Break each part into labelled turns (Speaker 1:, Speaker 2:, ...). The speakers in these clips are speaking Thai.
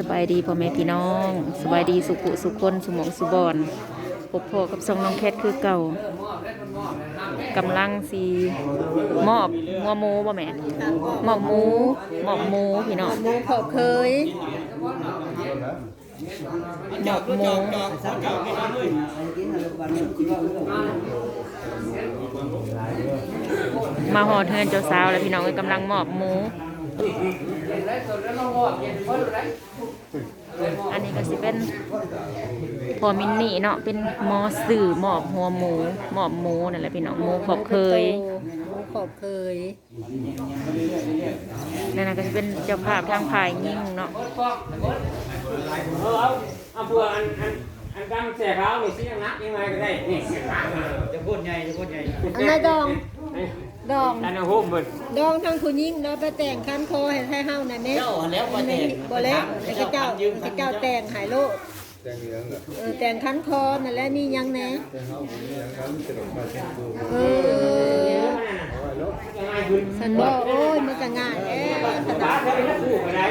Speaker 1: สบายดีพ่อแม่พี่น้องสบายดีสุขุสุคนสุหมองสุบอนพบพ่อกับซองน้องแคทคือเก่ากำลังสีมอบงัวหมูบ่แม่มอบหมูมอบหมูพี่น้อง
Speaker 2: หมูขอบเคย
Speaker 1: มอบหมูมาหอดเทือนเจ้าสาวแล้วพี่น้องเอ้ยกำลังมอบหมู อันนี้ก็สิเป็นพอมินนี่เนาะเป็นหมอสื่อหมอบหัวหมูหมอบหมูนั่นแหละพี่น้องหมูขอบเคย
Speaker 2: หมูขอบเคย
Speaker 1: นั่นนะก็จะเป็นเจ้าภาพทางภายยิ่งเนาะ
Speaker 3: เออเอาเอาบัวอันอันอันกำแสกเขานี่สิยังนักยังไงก็ได้นี่เสียงนักจะพูดใหญ่จะพูดใหญ่
Speaker 2: อันนั้นดอง ดอง
Speaker 3: อันนั้นหุ้มเบิด
Speaker 2: ดองทั้งผู้หญิงเนาะไปแต่งคันคอให้ให้เฮาน่ะแม่
Speaker 3: เจ้าแล้วมา
Speaker 2: บ่
Speaker 3: แต่ง
Speaker 2: บ่แล้วให้เขาเจ้าให้เจ้าแต่งใหายโลกเออแต่งคันคอนั่นแหละนี่ยังแหน่เออสันบ่โอ้ยมันก็ง่ายแอ้ส
Speaker 3: บ้า
Speaker 2: ดาน
Speaker 3: เขาเป็นนักคู่อะไร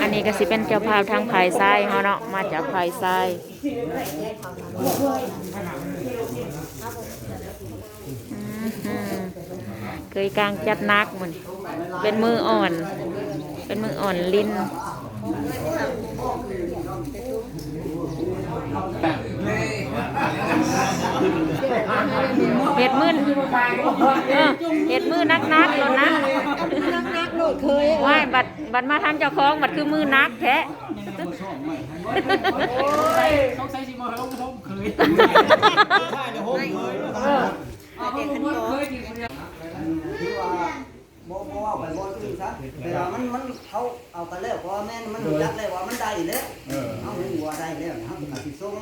Speaker 1: อันนี้ก็สิเป็นเจ้าภาพทางภายซ้เฮาเนาะมาจากภายซ้เคยกลางจัดนักมันเป็นมืออ่อน เป็นมืออ่อนลิ้นเห็ดมือเห็ดมือนักนักๆแล้วนะ
Speaker 2: นักนักโลดเคย
Speaker 1: ว่ายบัดบัดมาทางเจ้าของบัดคือมือนักแท้
Speaker 4: ที่ว่าบ่บ่ว่าไปบ่อื่นซะแต่ว่ามันมันเขาเอาไปแล้วเพราะว่าแม่นมันรู้จักแล้วว่ามันได้แล้วเอาเห็นว่าได้แล้วเฮาก็สิส่ง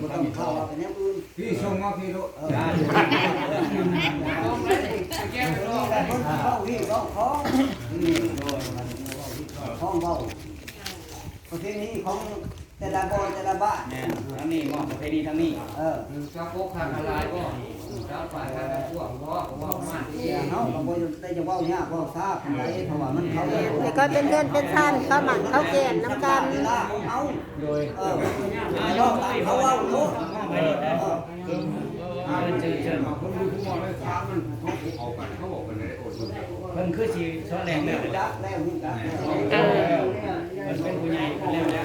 Speaker 4: บ่ต้องเข้าว่าไปแนวอื่น
Speaker 5: พี่ชงมาพี่ลูก
Speaker 4: เออ แต่คนเข้าที่ร้องของนี่โดยมันของเว้าประเทศนี้ของแต่ละบ่อนแต่ละบ้าน
Speaker 3: เนี่ยทั้งนี้มองประเพณีทั้งนี้
Speaker 4: เออ
Speaker 3: เจ้าโคกขันอะไรก็เจ้าฝ่ายขันพวกพ่อพ่อมา
Speaker 4: เสียเฮาก็บ่ได้จะเว้ายากเว้าซาปานใดเพราะว่ามันเขา
Speaker 2: แต่ก็เป็นเพื่อนเป็นท่านเข้าหมั่นเข้าแก่นน้ำกัน
Speaker 4: เวลาเอา โดยเออเอาเขาเอาลูก
Speaker 3: เพิ่นคือสีช้อนแรงเลย
Speaker 4: ดักแล้วนี่ดักแล้ว
Speaker 1: เออ
Speaker 3: เพิ่นเป็นผู้ใหญ่แล้วแล้ว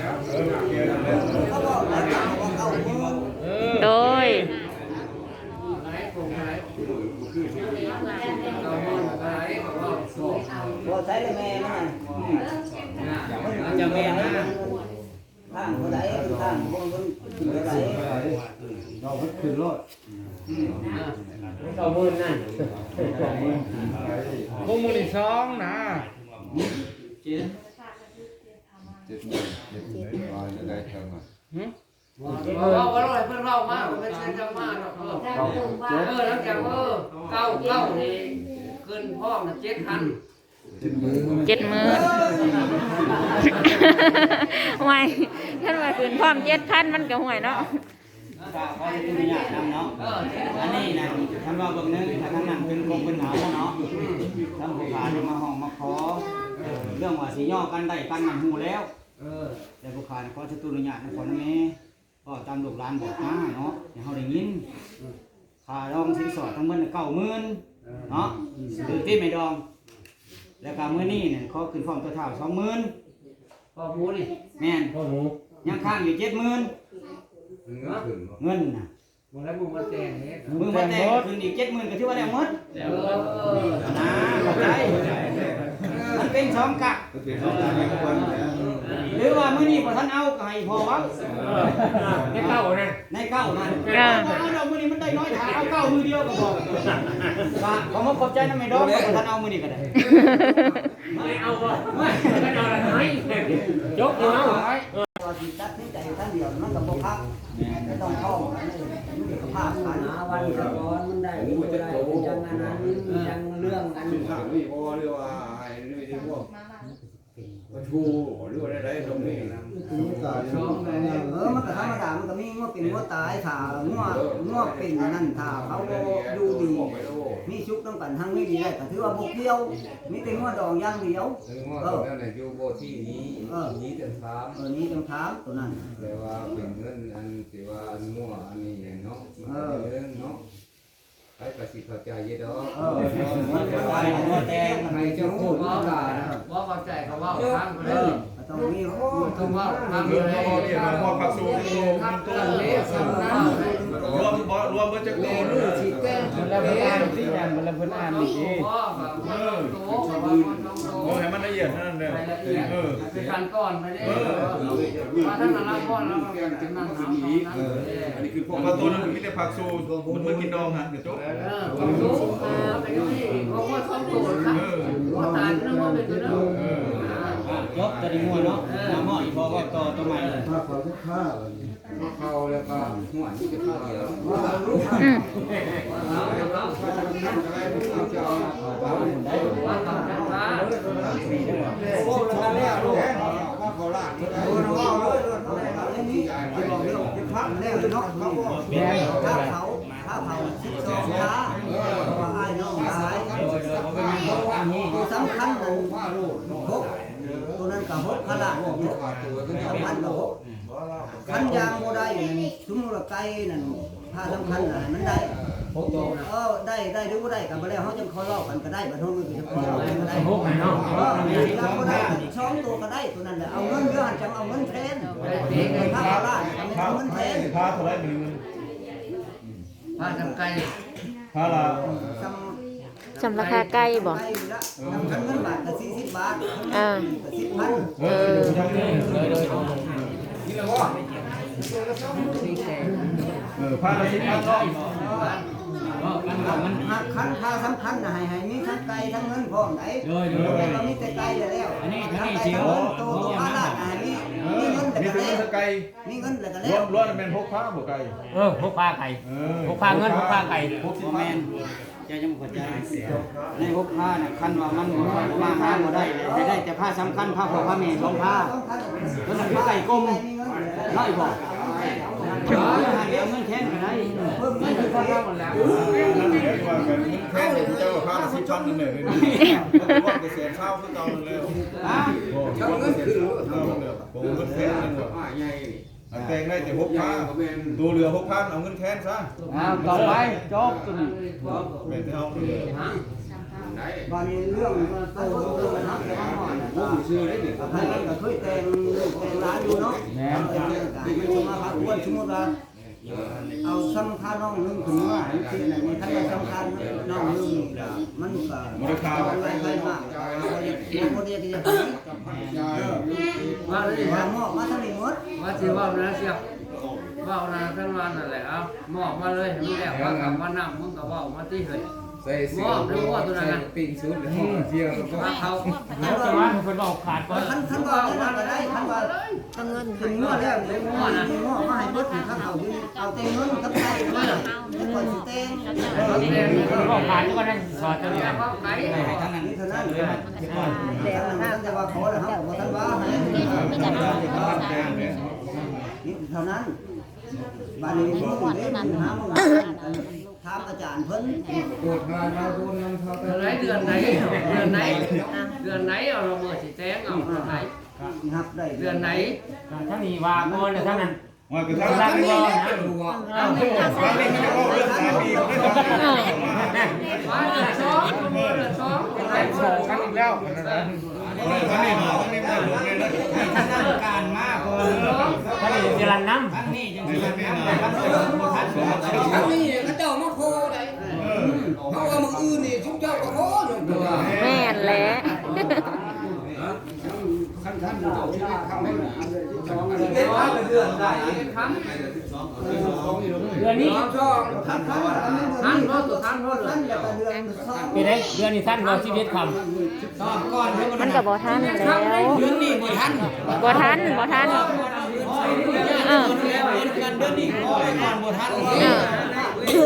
Speaker 4: เขาบอกแล้วเขาบอกเอามือ
Speaker 1: โดย
Speaker 4: บ่ใช้แม่มัน
Speaker 3: จะแม่นะ
Speaker 4: ทางบ่ได้ทางบ่มันบ่ได้
Speaker 5: เราขึ้นรถ
Speaker 3: เก้าหมื่นนั่น
Speaker 5: พวกมือที่สองนะเจี
Speaker 3: น
Speaker 6: เจ็ดหมื่นเจ็ดหมื่นร้อยจะได้เท่าไหร่
Speaker 7: เราเราเพิ่นเล่ามากไม่ใช่จะมากหรอกเออแล้วจากเออเก้าเก้านี่ขึ้นห้องเจ็ดพัน
Speaker 6: เจ็ดหมื่น
Speaker 1: เจ็ดหมื่นห่วยท่านว่าคืนพร้อมเจ็ดพันมันก็ห่วยเนาะ
Speaker 3: ฝากขอให้ผู้ใหญ่นำเนาะอันนี้นะท่านว่าเบิ่งนึงถ้าทางนั้นเป็นคงเป็นหนาวเนาะท่านผู้ขาได้มาห้องมาขอ เรื่องว่าสิย่อกันได้กันมันหูแล้ว
Speaker 7: เออ
Speaker 3: แต่ผู้ขาขอสตุลญาตนครนั่นแม่ก็ตามลูกหลานบอกมาเนาะให้เฮาได้ยินค่ารองสินสอดทั้งหมดเก้าหมื่นเนาะคือที่ไม่ดอง แล้วก็มื้อนี้เนี่ยขอขึ้นพร้อมตัวเท่าสองหมื่น
Speaker 7: พอหมูนี่
Speaker 3: แม่น
Speaker 7: พอหมู
Speaker 3: ยังค้างอยู่เจ็ดหมื่น
Speaker 6: เงินขึ้น
Speaker 3: เงินน่ะ
Speaker 7: มึงแล้วมึงมาแต่งเนี่ย
Speaker 3: มึงมาแต่งคืนอีกเจ็ดหมื่นก็ถือว่าแล้วหมด
Speaker 7: เออเออ
Speaker 3: นะเข้าใจมันเป็นสองกะ
Speaker 6: ก็เป็นสองพันทุกคนเนี่ย
Speaker 3: หรือว่ามื้อนี้บ่ทันเอาก็ให้พอเว้า
Speaker 7: ไม่เข้านะ
Speaker 3: ในเก้านั่นเอาเรามื้อนี้มันได้น้อยถ้าเอาเก้ามือเดียวก็พอก็ขอมาขอบใจนำแม่ดอกบ่ทันเอามื้อนี้ก็ได้
Speaker 7: ไม่เอาก็ไม่ไม่เอาละไหนยกเอา
Speaker 4: ว่าสิตัดสินใจท่านเดียวมันก็บ่พักไม่ ต้องเข้ากันเลยมันก็พากัน
Speaker 8: หาวันร้อนมันได้มันได้จังอันนั้นจังเรื่องอัน
Speaker 6: ข้างนี่พอเรียกว่าไอ้นี่ที่พวกประทูหรือว่าอะไรตรงนี้นะ
Speaker 4: เออมันก็ธรรมดามันก็มีงัวเป็นงัวตายถ้างัวงัวเป็นนั่นถ้าเขาบ่อยู่ดี มีชุกต้องกันทั้งนี้ดีได้ก็ถือว่าบ่เกี่ยว มีแต่งัวดองอย่างเดียว
Speaker 6: ถึงว่าตอนนั้นน่ะอยู่โบที่นี้นี้เต็มถาม
Speaker 4: เออนี้ต้องถามตัวนั้น
Speaker 6: แต่ว่าเป็นเงินอันที่ว่าอันมั่วอันนี้เนาะมันเป็นเรื่องเนาะใครก็สิเข้าใจเยอะดอก
Speaker 4: เออมันเป็นอะไรงัวแดง
Speaker 6: ใครจะพูดว่าด่านะ
Speaker 7: ว่าเข้าใจเขาว่าทางไป
Speaker 4: เอ
Speaker 7: เล
Speaker 4: อยต้องมี
Speaker 7: ต้องว่าทางไป
Speaker 5: เรื่อง
Speaker 7: เล
Speaker 5: พ่อยเนี่ยมันพ่อพักสูง
Speaker 7: นักการเลี้ยงสำนัก
Speaker 5: รวมบ่รวมเบ่จักโตนึง
Speaker 7: สีแก้ง
Speaker 5: มัน แล้วเพิ่นอ่านที่านมันแล้วเพิ่นอ่านอีก
Speaker 7: พ่อแบบโตแบบมันต้อโอ้
Speaker 5: ให้มันละเอียดนั่นเด้อ
Speaker 7: รายละเอียด
Speaker 5: เออ
Speaker 7: เป็นการก่อนไปเลยว่าท่านรับก่อนแล้วก็เป็นนั่งหาเออ
Speaker 6: อันนี้คือพวก
Speaker 5: มว่าตัวนึงมีแต่ผักสูมันมันกินดองฮะเดี๋ยวจบ
Speaker 7: เออผมรู้เออเป็นที่เขาว่าท้องโตครับว่าตายนั่นว่าเป็นตัวนั้น
Speaker 5: เออ
Speaker 3: ยกตัวนี้งัวเนาะน้ำหม้ออีพอก็ต่อตัวใหม่
Speaker 5: ถ้า เขาทุกข้า
Speaker 6: เข้าแล้วก็หัวนี่จะเข้าเดียว
Speaker 1: อืม
Speaker 7: ว่าทำช้า
Speaker 5: โอ้แล้วแล้วลูกว่าเขาลาด
Speaker 4: โอ้โหเอาเลย นี่บอกเรื่องพักแล้วเนาะเขาบอกถ้าเขาถ้าเขาสิบสองขาว่าอ้ายน้องหลายตัวสำคัญของหกตัวนั้นกับหกขนาดอยู่สำคัญกับหกขันยางโมได้สมมติว่าไก่นั่นถ้าสำคัญน่ะมันได้หกตัวเออได้ได้หรือบ่ได้กันบ่แล้วเฮาจังคอยรอบกันก็ได้บัดนี้มันก็จะพอก็ได้หกเนาะเออแล้วก็ได้ช่องตัวก็ได้ตัวนั้นแหละเอาเงินเดือนจังเอาเงินแทนถ้าเอาล้านก็เอาเงินแทน
Speaker 5: พาเท่าไหร่เป็นเงิน
Speaker 7: ๆว่าทำไก่
Speaker 5: พาละ
Speaker 4: ซ้
Speaker 1: จำราคาใกล้ำบ่
Speaker 4: ไปละนำเงินบาทก็40บาท
Speaker 1: เออ
Speaker 4: ก็10,000
Speaker 5: เออยังนี่เลยเลยนี่แหละว่าเออพาละสิบพันเนาะ
Speaker 4: มันหักคันค่าสำคัญน่ะให้ให้มีทั้งไก่ทั้งเงินพร้อมได้แต่ก็มีแต่ไก่แล้วอันนี้ทั้งไก่ทั้งเงินโตตัวอาลาดให้มีมีเงินแต่
Speaker 5: มี
Speaker 4: ก็
Speaker 5: แต่
Speaker 4: แล้
Speaker 5: เงิน
Speaker 4: ว
Speaker 5: ไก่
Speaker 4: มีเงินแต่ก็
Speaker 5: ร
Speaker 4: แล้วว
Speaker 5: มรวมเป็นพกพาบ่ไก่
Speaker 3: เออพกพาไก่
Speaker 5: เออ
Speaker 3: พกพาเงินพกพาไก่พกแมน จะยังบ่เข้าใจในพกพาน่ะคันว่ามันมาหาบ่ได้ได้ได้แต่ผ้าสำคัญผ้าพ่อผ้าแม่สองผ้าตัวนั้นคือไก่กลมน้อยบ่เอาเงินแทนก็ได้เพิ่มเงินคือพอแล้วหมดแล้ว
Speaker 5: นั่นเรียกว่ากันแค่เจ้าพาละสิบพันนั่นแหละเลยว่าไปเสียข้าวคือเก่านั่นแล้ว
Speaker 3: อะ
Speaker 5: โอ้เจ้าเงินคือเอาเด้อผมเงินแทนนั่นว่ะ
Speaker 6: อ่าใหญ่
Speaker 5: แต่งได้แต่พกพาตัวเรือพกพาเอาเงินแทนซะ
Speaker 3: เอาต่อไปจบตัวนี้
Speaker 5: เป็นเอาเลย
Speaker 6: ไหน
Speaker 4: วันนี้เรื่องมันโตเรื่องมันนักแต่ว่าหน่อยนะ
Speaker 6: ผู้ชื่อได้ดิ
Speaker 4: ใครมันก็เคยแต่งแต่งร้านอยู่เนาะแม่มันจะมาพักอ้วนสมมติว่าเอา สำคัญน้องลืมถึงว่าที่ไหนมันท่านสำคัญน้องลืมมันก็มันก็ไปไปมากมันคนเดียวที่จะไป
Speaker 7: ว่าเลย
Speaker 4: มาหม้อมาทั้งหมด
Speaker 7: มาเสียว่านะเสียว่านะทั้งวันนั่นแหละเอามอบมาเลยมึงแล้วว่ากับว่านำมึงกับว่ามาที่เฮ้ย
Speaker 6: ใส่เสื้อใส่ปิ้งชุดแล้วเที่ยวก็
Speaker 7: ว่าเขา
Speaker 3: เอาแต่ว่าเพิ่นบอกขาดก่อน
Speaker 4: ขั้นขั้นว่าได้ก็ได้ขั้นว่าเงินถึงหม้อแล้วเลยหม้อนะหม้อมาให้เบิดถึงข้าวเอาเอาเต็มเงินกับไก่มาให้คนสิเต็ม
Speaker 3: เพิ่นบอกขาดก่อนนั่นสอดตัวนี้
Speaker 7: ว่าไก่
Speaker 3: ให้ทั้งนั้น
Speaker 4: นี่เท่านั้นแต่ว่าแต่ว่าขอแล้วครับบ่ทันว่าให้
Speaker 5: แจ้งเนี่ย
Speaker 4: นี่เท่านั้นบ้านนี้มึงเด้มึงหามึง ถามอาจารย์เพิ่น
Speaker 6: ปวดงานเราโดนน้ำเท่า
Speaker 7: เดือนไหนเดือนไหนเดือนไหนเดือนไหนเอาเราเมื่อสิแจ้งเอาเดือนไหน
Speaker 4: นับได้
Speaker 7: เดือนไหน
Speaker 3: ทั้งนี้ว่าก่อนแล้วทั้งนั้น
Speaker 5: ว่าคือทางนั้นนี่ว่าเรื่องสายปีไม่ต้อง
Speaker 7: ว่าเดือนสองเดือนสองไหน
Speaker 5: สองครั้งอีกแล้วนั่นนะท่านนี่มาท่านนี่มาหลงเลยนะ
Speaker 3: ท่านนั้นการมากกว่าท่านนี้จะรันน้ำท่านนี้จังสิรันน้ำนะครับท่าน
Speaker 8: ทั้งนี้เขาเจ้ามาโคได้เพราะว่ามืออื่นนี่ชุบเจ้าก็โคอยู่ตัว
Speaker 1: แม่นแหละ
Speaker 6: ขั้นขั้น เจ้าที่ทำให้
Speaker 8: เป็นว่าเดือนได้
Speaker 7: ครั้ง
Speaker 3: เดือนนี้
Speaker 8: ช่อง
Speaker 4: ท่านท่านอันนี้
Speaker 7: ท่านพ่อตัวท่านพ่อเล
Speaker 4: ท่ายนแล้วก็เดือนสอง
Speaker 3: ปีไหนเดือนนี้ท่านรอชีวิตคำสอบก่อน
Speaker 1: มันก็บ่ทันแล้ว
Speaker 3: เดือนนี้บ่ทัน
Speaker 1: บ่ทันบ่ทันเออ
Speaker 3: กันเดือนนี้ก่อนบ่ทัน
Speaker 1: เออ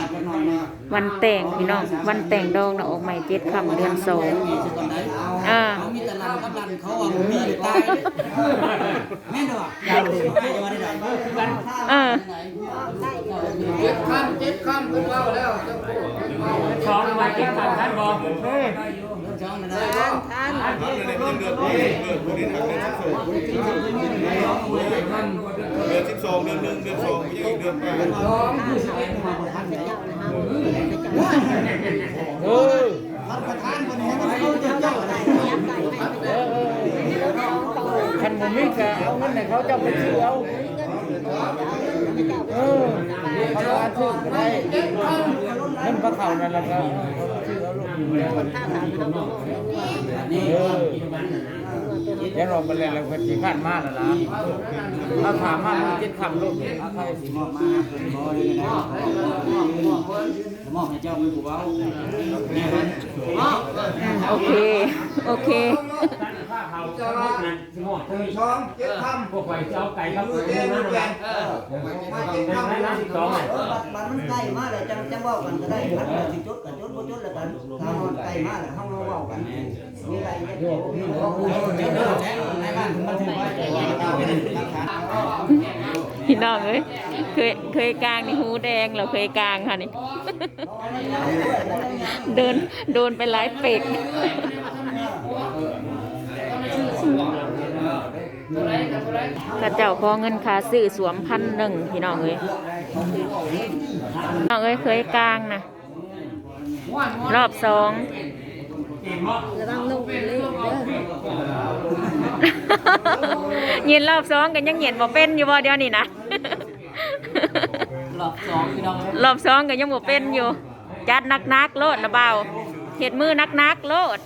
Speaker 3: หนึ่
Speaker 7: งเดือ
Speaker 3: น
Speaker 7: สอง
Speaker 6: ยัง
Speaker 1: อีกเดือนแป
Speaker 5: ด
Speaker 7: สองคือสิบเอ็ดมาบ่ทันแล้ว
Speaker 2: เออ
Speaker 3: ท่านประธานคนนี้มันเขาจะเจ้าอะไร
Speaker 7: คันบ่ มีก็เอาเงินให้เขาจ้าไปซื้อเอาเออเขาว่าซื้อได้เงินพระเขานั่นแหละก็ซื้ อเอาลูกอยู่แล้ว
Speaker 3: นี่
Speaker 7: เดี๋ยวเราไปแล้วเราก็สิขันมาแล้วล่ะถ้าถามมามันเจ็ดคำลูก
Speaker 3: เอาใครสิมอบมาเป็นบ่ได้ไงมอบให้เจ้ามือผู้เว้าแม่เพิ่น
Speaker 1: อืมโอเคโองเค
Speaker 4: ช่องเจ็ดคำ
Speaker 7: พวกไฟเจ้าไก่ครับ
Speaker 4: มือแดงมือแดง
Speaker 7: เออ
Speaker 4: มาเจ็ดคำ
Speaker 7: นะสิบสอง
Speaker 4: เออบัตรมันใกล้มาแล้วจังจังเว้ากันก็ได้บัตรสิจุดกับจุดบ่จุดแล้วกันถ้ามันใกล้มาแล้วเฮามาเว้ากันมีอะไรเนี่ยโยกนี่โยก
Speaker 3: เจ้าเด้อแล้วในบ้านเพิ่นบันทึกไว้เป็นหลักฐาน
Speaker 1: พี่น้องเอ้ยเคยเคยกลางนี่หูแดงเราเคยกลางค่ะนี่เดินโดนไปหลายเป็ก กระเจ้าขอเงินค่าซื้อสวมพันหนึ่งพี่น้องเอ้ยพี่น้องเอ้ยเคยกลางนะรอบสอง
Speaker 2: ระวังลงเลขเยิ
Speaker 1: นรอบสองกันยังเห็นบ่เป็นอยู่บ่เดี๋ยวนี้นะ
Speaker 3: รอบสองพี่น้อง
Speaker 1: รอบสองกันยังบ่เป็นอยู่ จัดนักๆโลดนะเบาเห็ดมือนักๆโลด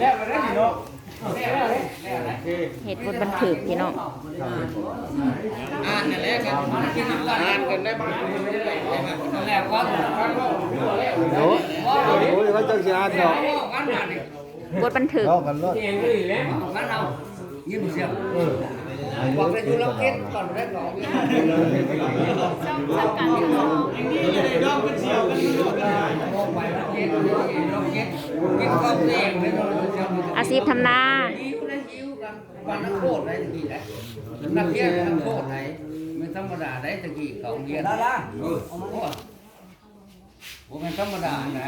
Speaker 7: แล้วก็ได้สิเนาะ
Speaker 1: เห็ดบนบันทึกพี่น้อง
Speaker 7: อ่านนั่นแหละกันกินน้ำกันอ่านกันได้บ้างนั่นแหละว่าโอ้โห
Speaker 4: โอ้ยว่าจังสิอ่านดอก
Speaker 7: กันมาดิ
Speaker 1: บทบันทึก
Speaker 4: เว้ากันรถ
Speaker 7: เองก็ดีแล้วงั้นเอายิ้มเสียง บอกได้ดูแล้วเก็ตก่อนได้หรอกินข้าวเองเลยเนาะ
Speaker 1: อาชีพทำนา
Speaker 7: ยิ้วนะยิ้วกันวันนักโทษได้ตะกี้ได้นักเรียนนักโทษไหนไม่ธรรมดาได้ตะกี้เขาเรียน
Speaker 4: ได้ละ
Speaker 7: เออโอ้โหเป็นธรรมดาไหน